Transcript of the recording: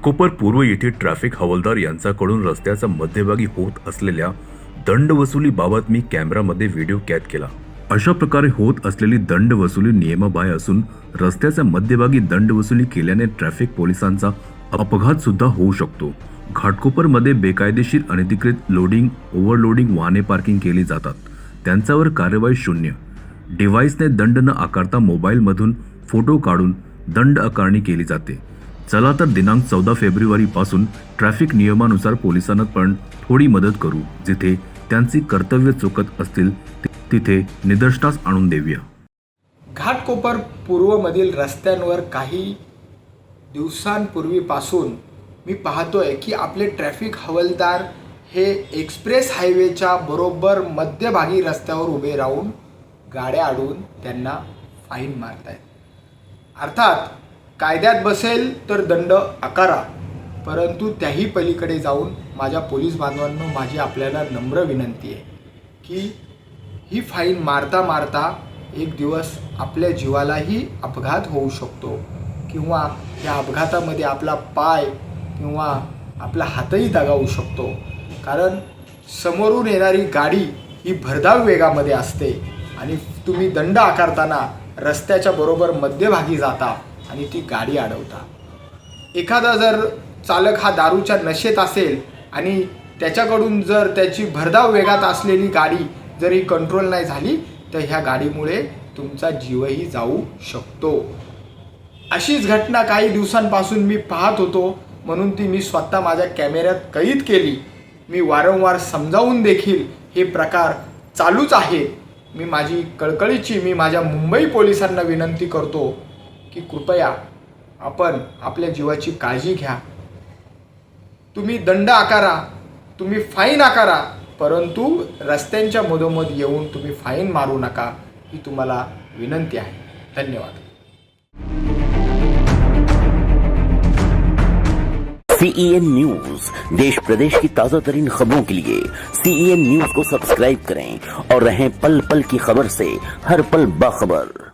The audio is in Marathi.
घाटकोपर पूर्व येथे ट्रॅफिक हवालदार यांच्याकडून रस्त्याचा मध्यभागी होत असलेल्या दंड वसुलीबाबत मी कॅमेरामध्ये व्हिडिओ कॅद केला. अशा प्रकारे होत असलेली दंड वसुली नियमाबाह्य असून रस्त्याच्या मध्यभागी दंड वसुली केल्याने ट्रॅफिक पोलिसांचा अपघात सुद्धा होऊ शकतो. घाटकोपरमध्ये बेकायदेशीर अनधिकृत लोडिंग ओव्हरलोडिंग वाहने पार्किंग केली जातात. त्यांच्यावर कार्यवाही शून्य. डिव्हाइसने दंड न आकारता मोबाईलमधून फोटो काढून दंड आकारणी केली जाते. चला तर दिनांक चौदा फेब्रुवारीपासून ट्रॅफिक नियमानुसार पोलिसांना पण थोडी मदत करू. जिथे त्यांची कर्तव्य चुकत असतील तिथे निदर्शनास आणून देऊया. घाटकोपर पूर्वमधील रस्त्यांवर काही दिवसांपूर्वीपासून मी पाहतोय की आपले ट्रॅफिक हवालदार हे एक्सप्रेस हायवेच्या बरोबर मध्यभागी रस्त्यावर उभे राहून गाड्या अडवून त्यांना फाईन मारत आहेत अर्थात कायद्यात बसेल तर दंड आकारा. परंतु त्याही पलीकडे जाऊन माझ्या पोलीस बांधवांनो माझी आपल्याला नम्र विनंती आहे की ही फाईन मारता मारता एक दिवस आपल्या जीवालाही अपघात होऊ शकतो किंवा या अपघातामध्ये आपला पाय किंवा आपला हातही दगावू शकतो. कारण समोरून येणारी गाडी ही भरधाव वेगामध्ये असते आणि तुम्ही दंड आकारताना रस्त्याच्या बरोबर मध्यभागी जाता. आणि ती गाडी अडवता. एखादा जर चालक हा दारूच्या नशेत असेल आणि त्याच्याकडून जर त्याची भरधाव वेगात असलेली गाडी जर ही कंट्रोल नाही झाली तर ह्या गाडीमुळे तुमचा जीवही जाऊ शकतो. अशीच घटना काही दिवसांपासून मी पाहत होतो म्हणून ती मी स्वतः माझ्या कॅमेऱ्यात कैद केली. मी वारंवार समजावून देखील हे प्रकार चालूच आहे मी माझी कळकळीची मी माझ्या मुंबई पोलिसांना विनंती करतो की कृपया आपण आपल्या जीवाची काळजी घ्या. तुम्ही दंड आकारा तुम्ही फाईन आकारा परंतु रस्त्यांच्या मधोमध येऊन तुम्ही फाईन मारू नका ही तुम्हाला विनंती आहे. धन्यवाद. सीईएन न्यूज देश प्रदेश की ताजा तरीन खबरों के लिए सीईएन न्यूज को सब्सक्राइब करें और रहें पल पल की खबर से हर पल बाखबर।